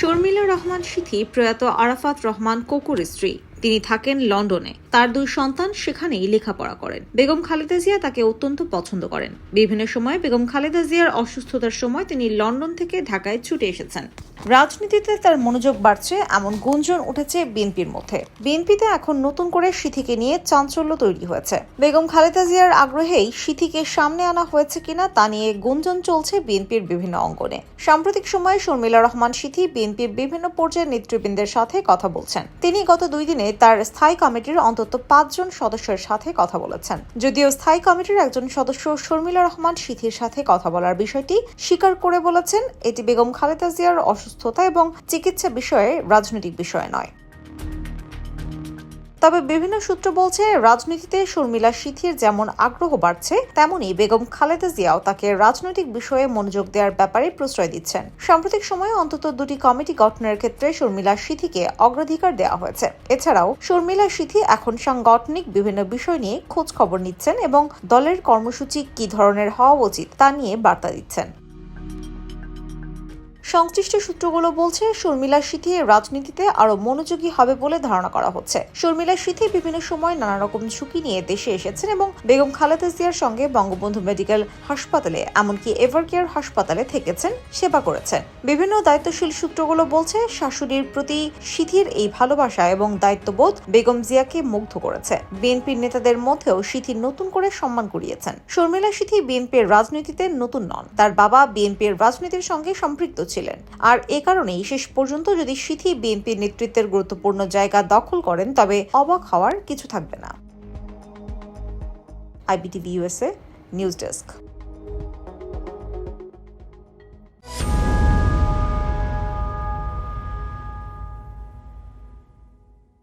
শর্মিলা রহমান সিথি প্রয়াত আরাফাত রহমান কোকুর স্ত্রী। তিনি থাকেন লন্ডনে। তার দুই সন্তান সেখানেই লেখাপড়া করেন। বেগম খালেদা জিয়া তাকে অত্যন্ত পছন্দ করেন। বিভিন্ন সময় বেগম খালেদা জিয়ার অসুস্থতার সময় তিনি লন্ডন থেকে ঢাকায় ছুটে এসেছেন। রাজনীতিতে তার মনোযোগ বাড়ছে এমন গুঞ্জন উঠেছে বিএনপির মধ্যে। বিএনপিতে এখন নতুন করে সিথিকে নিয়ে চাঞ্চল্য তৈরি হয়েছে। বেগম খালেদা জিয়ার আগ্রহেই সিথিকে সামনে আনা হয়েছে কিনা তা নিয়ে গুঞ্জন চলছে বিএনপির বিভিন্ন অঙ্গনে। সাম্প্রতিক সময়ে শর্মিলা রহমান সিথি বিএনপির বিভিন্ন পর্যায়ের নেতৃবৃন্দের সাথে কথা বলছেন। তিনি গত দুই দিনে তার স্থায়ী কমিটির অন্তত পাঁচজন সদস্যের সাথে কথা বলেছেন। যদিও স্থায়ী কমিটির একজন সদস্য শর্মিলা রহমান সিথির সাথে কথা বলার বিষয়টি স্বীকার করে বলেছেন, এটি বেগম খালেদা জিয়ার অসুস্থতা এবং চিকিৎসা বিষয়ে রাজনৈতিক বিষয় নয়। তবে বিভিন্ন সূত্র বলছে, রাজনীতিতে শর্মিলা সিথির যেমন আগ্রহ বাড়ছে, তেমনি বেগম খালেদা জিয়াও তাকে রাজনৈতিক বিষয়ে মনোযোগ দেওয়ার ব্যাপারে প্রশ্রয় দিচ্ছেন। সাম্প্রতিক সময়ে অন্তত দুটি কমিটি গঠনের ক্ষেত্রে শর্মিলা সিথিকে অগ্রাধিকার দেওয়া হয়েছে। এছাড়াও, শর্মিলা সিথি এখন সাংগঠনিক বিভিন্ন বিষয় নিয়ে খোঁজ খবর নিচ্ছেন এবং দলের কর্মসূচি কি ধরনের হওয়া উচিত তা নিয়ে বার্তা দিচ্ছেন। সংশ্লিষ্ট সূত্রগুলো বলছে, শর্মিলা সিথি রাজনীতিতে আরও মনোযোগী হবে বলে ধারণা করা হচ্ছে। শর্মিলা সিথি বিভিন্ন সময় নানা রকম ঝুঁকি নিয়ে দেশে এসেছেন এবং বেগম খালেদা জিয়ার সঙ্গে বঙ্গবন্ধু মেডিকেল হাসপাতালে, এমনকি এভারকেয়ার হাসপাতালে থেকেছেন, সেবা করেছেন। বিভিন্ন দায়িত্বশীল সূত্রগুলো বলছে, শাশুড়ির প্রতি সিথির এই ভালোবাসা এবং দায়িত্ববোধ বেগম জিয়াকে মুগ্ধ করেছে। বিএনপির নেতাদের মধ্যেও সিথি নতুন করে সম্মান কুড়িয়েছেন। শর্মিলা সিথি বিএনপির রাজনীতিতে নতুন নন। তার বাবা বিএনপির রাজনীতির সঙ্গে সম্পৃক্ত ছিলেন আর এ কারণেই শেষ পর্যন্ত যদি সিথি বিএনপির নেতৃত্বের গুরুত্বপূর্ণ জায়গা দখল করেন, তবে অবাক হওয়ার কিছু থাকবে না। IBTV USA news desk.